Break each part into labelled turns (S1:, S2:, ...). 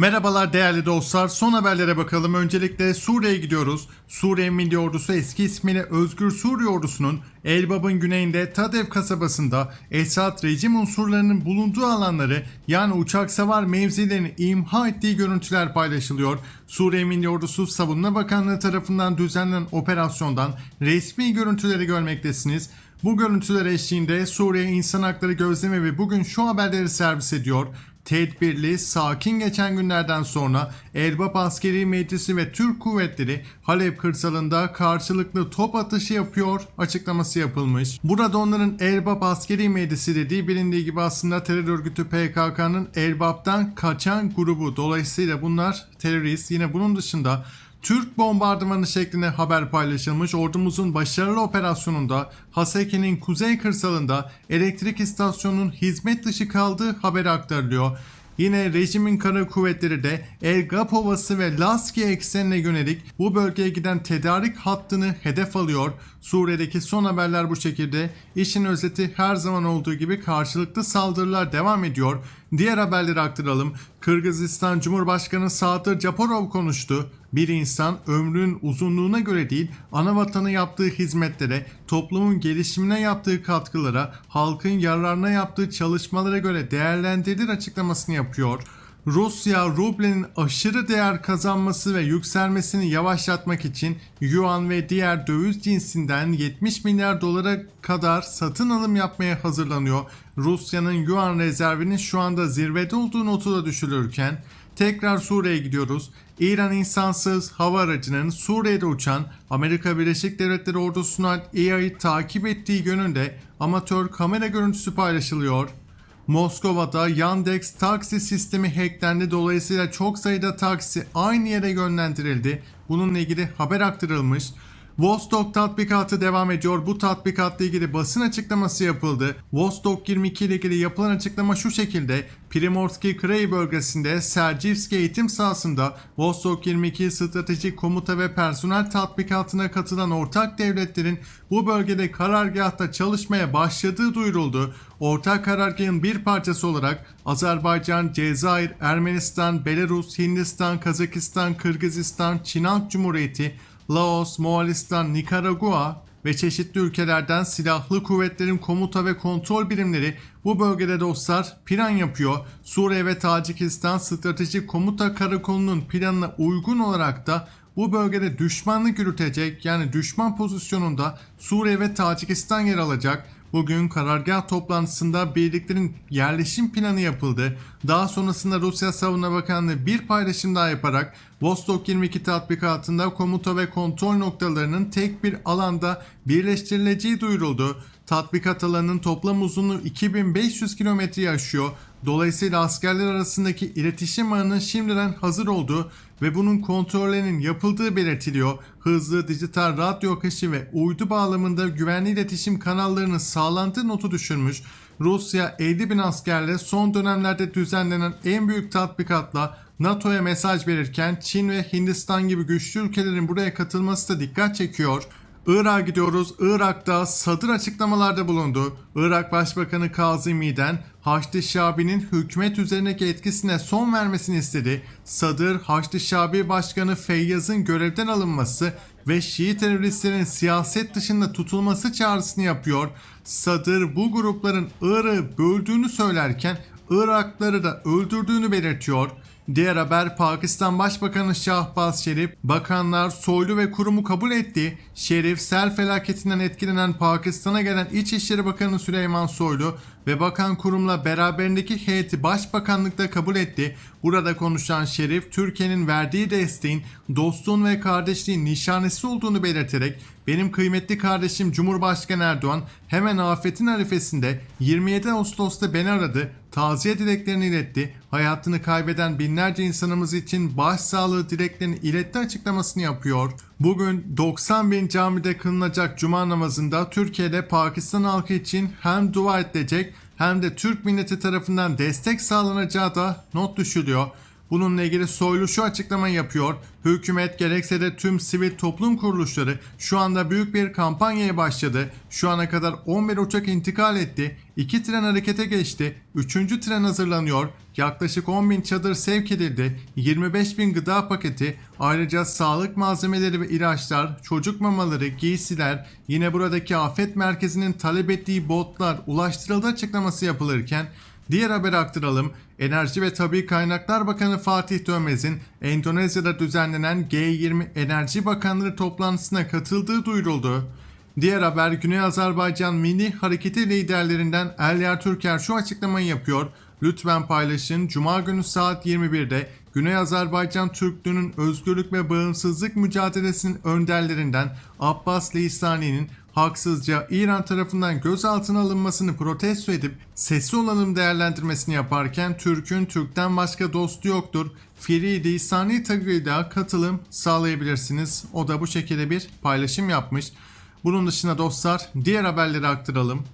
S1: Merhabalar değerli dostlar. Son haberlere bakalım. Öncelikle Suriye'ye gidiyoruz. Suriye Milli Ordusu eski ismiyle Özgür Suriye Ordusu'nun Elbap'ın güneyinde Tadev kasabasında Esad rejim unsurlarının bulunduğu alanları yani uçak savar mevzilerini imha ettiği görüntüler paylaşılıyor. Suriye Milli Ordusu Savunma Bakanlığı tarafından düzenlenen operasyondan resmi görüntüleri görmektesiniz. Bu görüntüler eşliğinde Suriye İnsan Hakları Gözlemi bugün şu haberleri servis ediyor. Tedbirli, sakin geçen günlerden sonra Elbap Askeri Meclisi ve Türk kuvvetleri Halep kırsalında karşılıklı top atışı yapıyor açıklaması yapılmış. Burada onların Elbap Askeri Meclisi dediği bilindiği gibi aslında terör örgütü PKK'nın Elbap'tan kaçan grubu. Dolayısıyla bunlar terörist. Yine bunun dışında Türk bombardımanı şeklinde haber paylaşılmış. Ordumuzun başarılı operasyonunda Haseke'nin kuzey kırsalında elektrik istasyonunun hizmet dışı kaldığı haberi aktarılıyor. Yine rejimin kara kuvvetleri de El Gap Ovası ve Laski eksenine yönelik bu bölgeye giden tedarik hattını hedef alıyor. Suriye'deki son haberler bu şekilde. İşin özeti her zaman olduğu gibi karşılıklı saldırılar devam ediyor. Diğer haberleri aktaralım. Kırgızistan Cumhurbaşkanı Sadır Japarov konuştu. Bir insan ömrünün uzunluğuna göre değil, ana vatanı yaptığı hizmetlere, toplumun gelişimine yaptığı katkılara, halkın yararına yaptığı çalışmalara göre değerlendirilir açıklamasını yapıyor. Rusya rublenin aşırı değer kazanması ve yükselmesini yavaşlatmak için yuan ve diğer döviz cinsinden 70 milyar dolara kadar satın alım yapmaya hazırlanıyor. Rusya'nın yuan rezervinin şu anda zirvede olduğu notu da düşülürken tekrar Suriye'ye gidiyoruz. İran insansız hava aracının Suriye'de uçan Amerika Birleşik Devletleri ordusuna EA'yı takip ettiği yönünde amatör kamera görüntüsü paylaşılıyor. Moskova'da Yandex taksi sistemi hacklendi dolayısıyla çok sayıda taksi aynı yere yönlendirildi. Bununla ilgili haber aktarılmış. Vostok tatbikatı devam ediyor. Bu tatbikatla ilgili basın açıklaması yapıldı. Vostok 22 ile ilgili yapılan açıklama şu şekilde. Primorski Krai bölgesinde Sergivski eğitim sahasında Vostok 22 stratejik komuta ve personel tatbikatına katılan ortak devletlerin bu bölgede karargahta çalışmaya başladığı duyuruldu. Ortak karargahın bir parçası olarak Azerbaycan, Cezayir, Ermenistan, Belarus, Hindistan, Kazakistan, Kırgızistan, Çin Halk Cumhuriyeti, Laos, Moğolistan, Nikaragua ve çeşitli ülkelerden silahlı kuvvetlerin komuta ve kontrol birimleri bu bölgede dostlar plan yapıyor. Suriye ve Tacikistan stratejik komuta karakolunun planına uygun olarak da bu bölgede düşmanlık yürütecek yani düşman pozisyonunda Suriye ve Tacikistan yer alacak. Bugün karargah toplantısında birliklerin yerleşim planı yapıldı. Daha sonrasında Rusya Savunma Bakanlığı bir paylaşım daha yaparak Vostok 22 tatbikatında komuta ve kontrol noktalarının tek bir alanda birleştirileceği duyuruldu. Tatbikat alanının toplam uzunluğu 2500 kilometreyi aşıyor. Dolayısıyla askerler arasındaki iletişim ağının şimdiden hazır olduğu ve bunun kontrollerinin yapıldığı belirtiliyor. Hızlı dijital radyo akışı ve uydu bağlamında güvenli iletişim kanallarının sağlandığı notu düşürmüş. Rusya 50 bin askerle son dönemlerde düzenlenen en büyük tatbikatla NATO'ya mesaj verirken Çin ve Hindistan gibi güçlü ülkelerin buraya katılması da dikkat çekiyor. Irak'a gidiyoruz. Irak'ta Sadır açıklamalarda bulundu. Irak Başbakanı Kazimi'den Haçlı Şabi'nin hükümet üzerindeki etkisine son vermesini istedi. Sadır, Haçlı Şabi Başkanı Feyyaz'ın görevden alınması ve Şii teröristlerin siyaset dışında tutulması çağrısını yapıyor. Sadır bu grupların Irak'ı böldüğünü söylerken Irakları da öldürdüğünü belirtiyor. Diğer haber Pakistan Başbakanı Şahbaz Şerif, bakanlar, soylu ve kurumu kabul etti. Şerif, sel felaketinden etkilenen Pakistan'a gelen İçişleri Bakanı Süleyman Soylu ve bakan kurumla beraberindeki heyeti başbakanlıkta kabul etti. Burada konuşan Şerif, Türkiye'nin verdiği desteğin dostluğun ve kardeşliğin nişanesi olduğunu belirterek benim kıymetli kardeşim Cumhurbaşkanı Erdoğan hemen afetin arifesinde 27 Ağustos'ta beni aradı, taziye dileklerini iletti, hayatını kaybeden binlerce insanımız için başsağlığı dileklerini iletti açıklamasını yapıyor. Bugün 90 bin camide kılınacak cuma namazında Türkiye'de Pakistan halkı için hem dua edilecek hem de Türk milleti tarafından destek sağlanacağı da not düşülüyor. Bununla ilgili Soylu şu açıklamayı yapıyor. Hükümet gerekse de tüm sivil toplum kuruluşları şu anda büyük bir kampanyaya başladı. Şu ana kadar 11 uçak intikal etti. 2 tren harekete geçti. 3. tren hazırlanıyor. Yaklaşık 10 bin çadır sevk edildi. 25 bin gıda paketi, ayrıca sağlık malzemeleri ve ilaçlar, çocuk mamaları, giysiler, yine buradaki afet merkezinin talep ettiği botlar ulaştırıldı açıklaması yapılırken Diğer haberi aktaralım. Enerji ve Tabi Kaynaklar Bakanı Fatih Dönmez'in Endonezya'da düzenlenen G20 Enerji Bakanları toplantısına katıldığı duyuruldu. Diğer haber Güney Azerbaycan Milli Hareketi liderlerinden Elyar Türker şu açıklamayı yapıyor. Lütfen paylaşın. Cuma günü saat 21'de Güney Azerbaycan Türklüğünün özgürlük ve bağımsızlık mücadelesinin önderlerinden Abbas Leysani'nin haksızca İran tarafından gözaltına alınmasını protesto edip sesli olalım değerlendirmesini yaparken Türk'ün Türk'ten başka dostu yoktur. Firi Lisani tagıyla katılım sağlayabilirsiniz. O da bu şekilde bir paylaşım yapmış. Bunun dışında dostlar diğer haberleri aktaralım.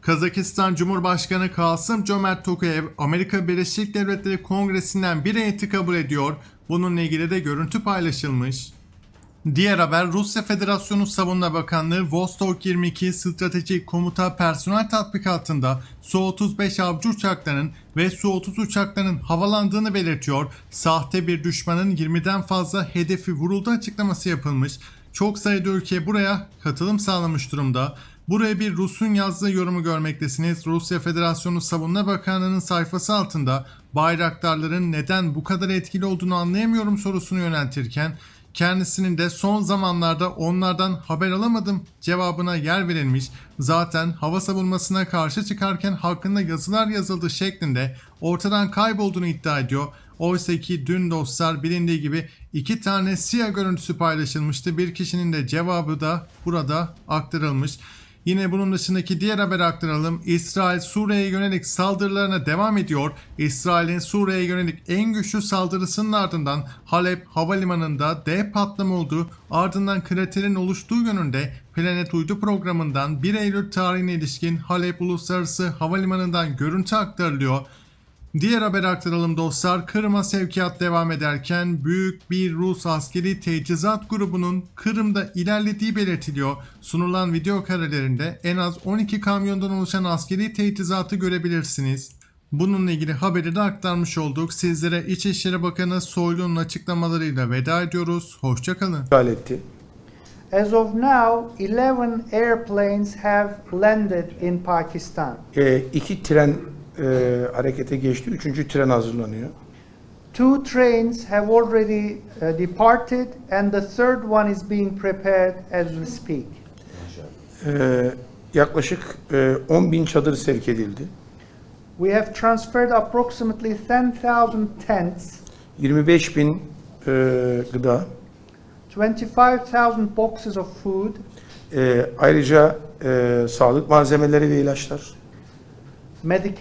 S1: Kazakistan Cumhurbaşkanı Kasım Cömert Tokayev Amerika Birleşik Devletleri Kongresi'nden bir heyeti kabul ediyor. Bununla ilgili de görüntü paylaşılmış. Diğer haber Rusya Federasyonu Savunma Bakanlığı Vostok 22 Stratejik Komuta Personel Tatbikatı'nda Su-35 avcı uçaklarının ve Su-30 uçaklarının havalandığını belirtiyor. Sahte bir düşmanın 20'den fazla hedefi vuruldu açıklaması yapılmış. Çok sayıda ülke buraya katılım sağlamış durumda. Buraya bir Rus'un yazdığı yorumu görmektesiniz. Rusya Federasyonu Savunma Bakanlığı'nın sayfası altında bayraktarların neden bu kadar etkili olduğunu anlayamıyorum sorusunu yöneltirken kendisinin de son zamanlarda onlardan haber alamadım cevabına yer verilmiş. Zaten hava savunmasına karşı çıkarken hakkında yazılar yazıldı şeklinde ortadan kaybolduğunu iddia ediyor. Oysa ki dün dostlar bilindiği gibi iki tane siyah görüntüsü paylaşılmıştı. Bir kişinin de cevabı da burada aktarılmış. Yine bunun dışındaki diğer haberi aktaralım. İsrail Suriye'ye yönelik saldırılarına devam ediyor. İsrail'in Suriye'ye yönelik en güçlü saldırısının ardından Halep havalimanında dev patlama oldu. Ardından kraterin oluştuğu yönünde Planet Uydu programından 1 Eylül tarihine ilişkin Halep Uluslararası Havalimanı'ndan görüntü aktarılıyor. Diğer haber aktaralım dostlar. Kırım'a sevkiyat devam ederken büyük bir Rus askeri teçhizat grubunun Kırım'da ilerlediği belirtiliyor. Sunulan video karelerinde en az 12 kamyondan oluşan askeri teçhizatı görebilirsiniz. Bununla ilgili haberi de aktarmış olduk. Sizlere İçişleri Bakanı Soylu'nun açıklamalarıyla veda ediyoruz. Hoşçakalın.
S2: etti.
S3: As of now, 11 airplanes have landed in Pakistan.
S2: E, iki tren e, harekete geçti. Üçüncü tren hazırlanıyor.
S3: Two trains have already uh, departed, and the third one is being prepared as we speak.
S2: E, yaklaşık e, 10 bin çadır sevk edildi.
S3: We have transferred approximately 10,000 tents,
S2: 25 bin e, gıda.
S3: 25,000 boxes of food,
S2: E, ayrıca e, sağlık malzemeleri ve ilaçlar.
S3: medication.